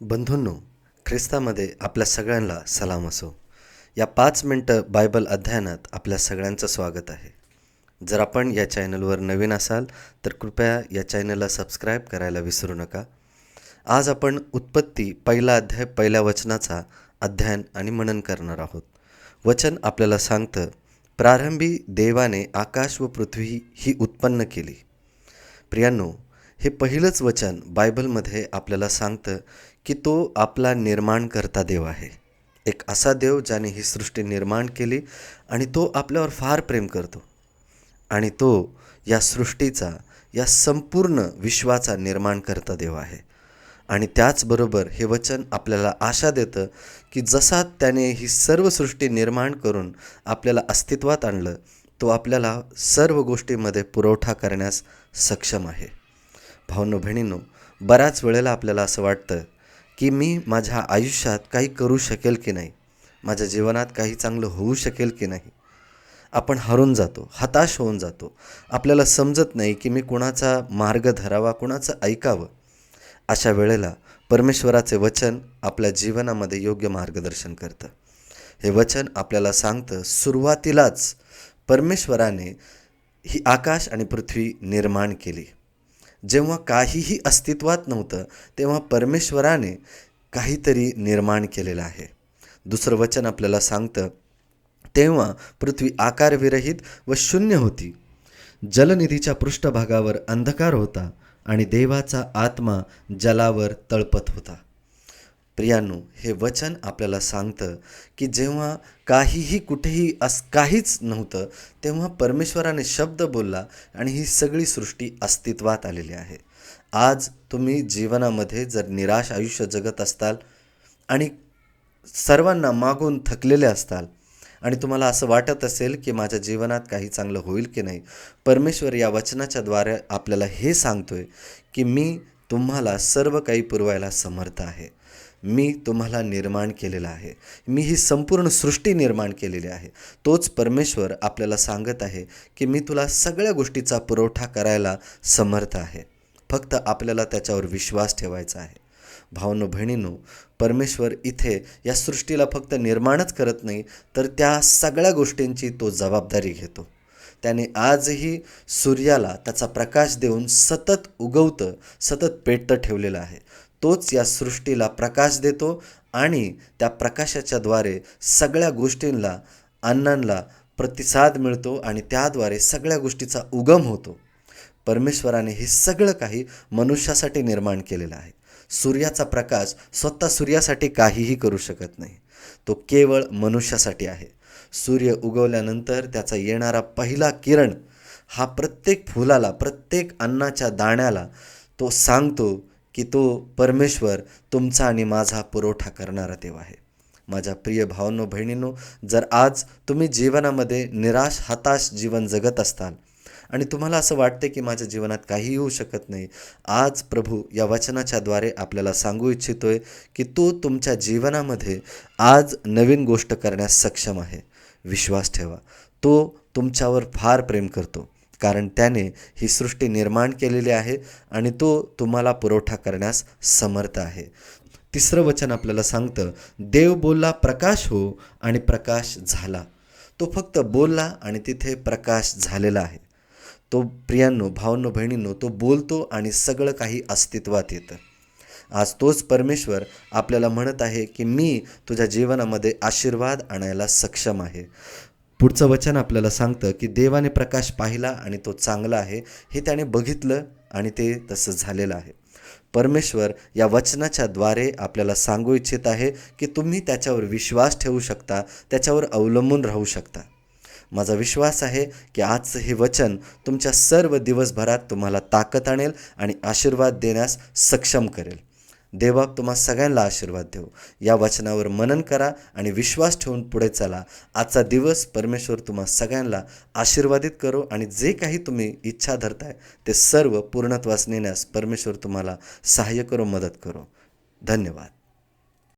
बंधूंनो ख्रिस्तामध्ये आपल्या सगळ्यांना सलाम असो. या पाच मिनटं बायबल अध्ययनात आपल्या सगळ्यांचं स्वागत आहे. जर आपण या चॅनलवर नवीन असाल तर कृपया या चॅनलला सबस्क्राईब करायला विसरू नका. आज आपण उत्पत्ती पहिला अध्याय पहिल्या वचनाचा अध्ययन आणि मनन करणार आहोत. वचन आपल्याला सांगतं प्रारंभी देवाने आकाश व पृथ्वी ही उत्पन्न केली. प्रियांनो हे पहिलंच वचन बायबलमध्ये आपल्याला सांगतं की तो आपला निर्माणकर्ता देव आहे. एक असा देव ज्याने ही सृष्टी निर्माण केली आणि तो आपल्यावर फार प्रेम करतो. आणि तो या सृष्टीचा या संपूर्ण विश्वाचा निर्माणकर्ता देव आहे. आणि त्याचबरोबर हे वचन आपल्याला आशा देतं की जसा त्याने ही सर्व सृष्टी निर्माण करून आपल्याला अस्तित्वात आणलं तो आपल्याला सर्व गोष्टीमध्ये पुरवठा करण्यास सक्षम आहे. भावनो बहिणींनो बऱ्याच वेळेला आपल्याला असं वाटतं की मी माझ्या आयुष्यात काही करू शकेल की नाही? माझ्या जीवनात काही चांगलं होऊ शकेल की नाही? आपण हरून जातो हताश होऊन जातो. आपल्याला समजत नाही की मी कुणाचा मार्ग धरावा कुणाचं ऐकावं. अशा वेळेला परमेश्वराचे वचन आपल्या जीवनामध्ये योग्य मार्गदर्शन करतं. हे वचन आपल्याला सांगतं सुरुवातीलाच परमेश्वराने ही आकाश आणि पृथ्वी निर्माण केली. जेव्हा काहीही अस्तित्वात नव्हतं तेव्हा परमेश्वराने काहीतरी निर्माण केलेलं आहे. दुसरं वचन आपल्याला सांगतं तेव्हा पृथ्वी आकारविरहित व शून्य होती. जलनिधीच्या पृष्ठभागावर अंधकार होता आणि देवाचा आत्मा जलावर तळपत होता. प्रियांनो हे वचन आपल्याला सांगतं की जेव्हा काहीही कुठेही अस काहीच नव्हतं तेव्हा परमेश्वराने शब्द बोलला आणि ही सगळी सृष्टी अस्तित्वात आलेली आहे. आज तुम्ही जीवनामध्ये जर निराश आयुष्य जगत असताल आणि सर्वांना मागून थकलेले असताल आणि तुम्हाला असं वाटत असेल की माझ्या जीवनात काही चांगलं होईल की नाही परमेश्वर या वचनाच्या द्वारे आपल्याला हे सांगतोय की मी तुम्हाला सर्व काही पुरवायला समर्थ आहे. मी तुम्हाला निर्माण केलेलं आहे. मी ही संपूर्ण सृष्टी निर्माण केलेली आहे. तोच परमेश्वर आपल्याला सांगत आहे की मी तुला सगळ्या गोष्टीचा पुरवठा करायला समर्थ आहे. फक्त आपल्याला त्याच्यावर विश्वास ठेवायचा आहे. भावनो बहिणीनो परमेश्वर इथे या सृष्टीला फक्त निर्माणच करत नाही तर त्या सगळ्या गोष्टींची तो जबाबदारी घेतो. त्याने आजही सूर्याला त्याचा प्रकाश देऊन सतत उगवतं सतत पेटतं ठेवलेलं आहे. तोच या सृष्टीला प्रकाश देतो आणि त्या प्रकाशाच्याद्वारे सगळ्या गोष्टींना अण्णांना प्रतिसाद मिळतो आणि त्याद्वारे सगळ्या गोष्टीचा उगम होतो. परमेश्वराने हे सगळं काही मनुष्यासाठी निर्माण केलेलं आहे. सूर्याचा प्रकाश स्वतः सूर्यासाठी काहीही करू शकत नाही. तो केवळ मनुष्यासाठी आहे. सूर्य उगवल्यानंतर त्याचा येणारा पहिला किरण हा प्रत्येक फुलाला प्रत्येक अन्नाच्या दाण्याला तो सांगतो की तो परमेश्वर तुमचा आणि माझा पुरवठा करणारा देव आहे. माझ्या प्रिय भावनो बहिणींनो जर आज तुम्ही जीवनामध्ये निराश हताश जीवन जगत असताल आणि तुम्हाला असं वाटते की माझ्या जीवनात काही होऊ शकत नाही आज प्रभू या वचनाच्याद्वारे आपल्याला सांगू इच्छितोय की तो तुमच्या जीवनामध्ये आज नवीन गोष्ट करण्यास सक्षम आहे. विश्वास ठेवा. तो तुमच्यावर फार प्रेम करतो. कारण त्याने ही सृष्टी निर्माण केलेली आहे आणि तो तुम्हाला पुरवठा करण्यास समर्थ आहे. तिसरं वचन आपल्याला सांगतं देव बोलला प्रकाश हो आणि प्रकाश झाला. तो फक्त बोलला आणि तिथे प्रकाश झालेला आहे. तो प्रियांनो भावनो बहिणींनो तो बोलतो आणि सगळं काही अस्तित्वात येतं. आज तोच परमेश्वर आपल्याला म्हणत आहे की मी तुझ्या जीवनामध्ये आशीर्वाद आणायला सक्षम आहे. पुढचं वचन आपल्याला सांगतं की देवाने प्रकाश पाहिला आणि तो चांगला आहे हे त्याने बघितलं आणि ते तसं झालेलं आहे. परमेश्वर या वचनाच्या द्वारे आपल्याला सांगू इच्छित आहे की तुम्ही त्याच्यावर विश्वास ठेवू शकता त्याच्यावर अवलंबून राहू शकता. माझा विश्वास आहे की आजचं हे वचन तुमच्या सर्व दिवसभरात तुम्हाला ताकद आणेल आणि आशीर्वाद देण्यास सक्षम करेल. देवा तुम्हा सगळ्यांना आशीर्वाद देऊ. या वचनावर मनन करा आणि विश्वास ठेवून पुढे चला. आजचा दिवस परमेश्वर तुम्हा सगळ्यांना आशीर्वादित करो आणि जे काही तुम्ही इच्छा धरताय ते सर्व पूर्णत्वास नेण्यास परमेश्वर तुम्हाला सहाय्य करो मदत करो. धन्यवाद.